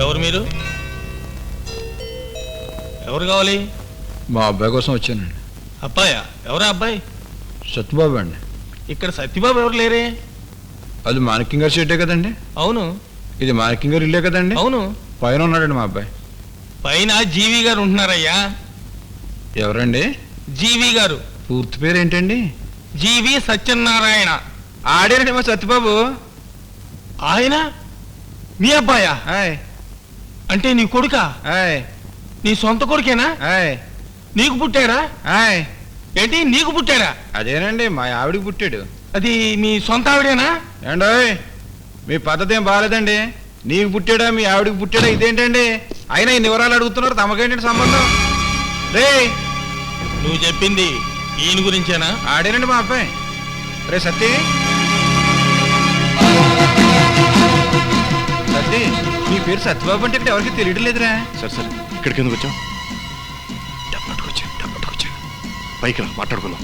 ఎవరు మీరు? ఎవరు కావాలి? మా అబ్బాయి కోసం వచ్చానండి. అబ్బాయా? ఎవరా అబ్బాయి? సత్యబాబు అండి. ఇక్కడ సత్యబాబు ఎవరు లేరే? అది మాణిక్యం గారు సీటే కదండి. అవును. ఇది మాణిక్యం గారు ఇల్లే కదండి. అవును. పైన ఉన్నాడండి మా అబ్బాయి. పైన జీవి గారు ఉంటున్నారయ్యా. ఎవరండి? జీవి గారు. పూర్తి పేరు ఏంటండి జీవి సత్యనారాయణ. ఆడేనండి మా సత్యబాబు. ఆయన? మీ అబ్బాయా? హాయ్ అంటే నీ కొడుకా? హాయ్ నీ సొంత కొడుకేనా? హాయ్ నీకు పుట్టాడా? హాయ్ ఏంటి నీకు పుట్టాడా? అదేనండి మా ఆవిడికి పుట్టాడు. అది మీ సొంత ఆవిడేనా? ఏండోయ్ మీ పద్ధతి ఏం బాగాలేదండి నీకు పుట్టాడా మీ ఆవిడికి పుట్టాడా ఇదేంటండి? అయినా ఇన్ని వివరాలు అడుగుతున్నారు తమకేంటండి సంబంధం? రే నువ్వు చెప్పింది ఈయన గురించేనా? ఆడేనండి మా అబ్బాయి. రే సత్తి. నీ పేరు సత్యబాబు అంటే ఇక్కడ ఎవరికి తెలియడం లేదురా. సరే సరే. ఇక్కడికి ఎందుకు వచ్చావు? డబ్బట్టుకొచ్చాను డబ్బట్టుకొచ్చాను పైకి రా మాట్లాడుకుందాం.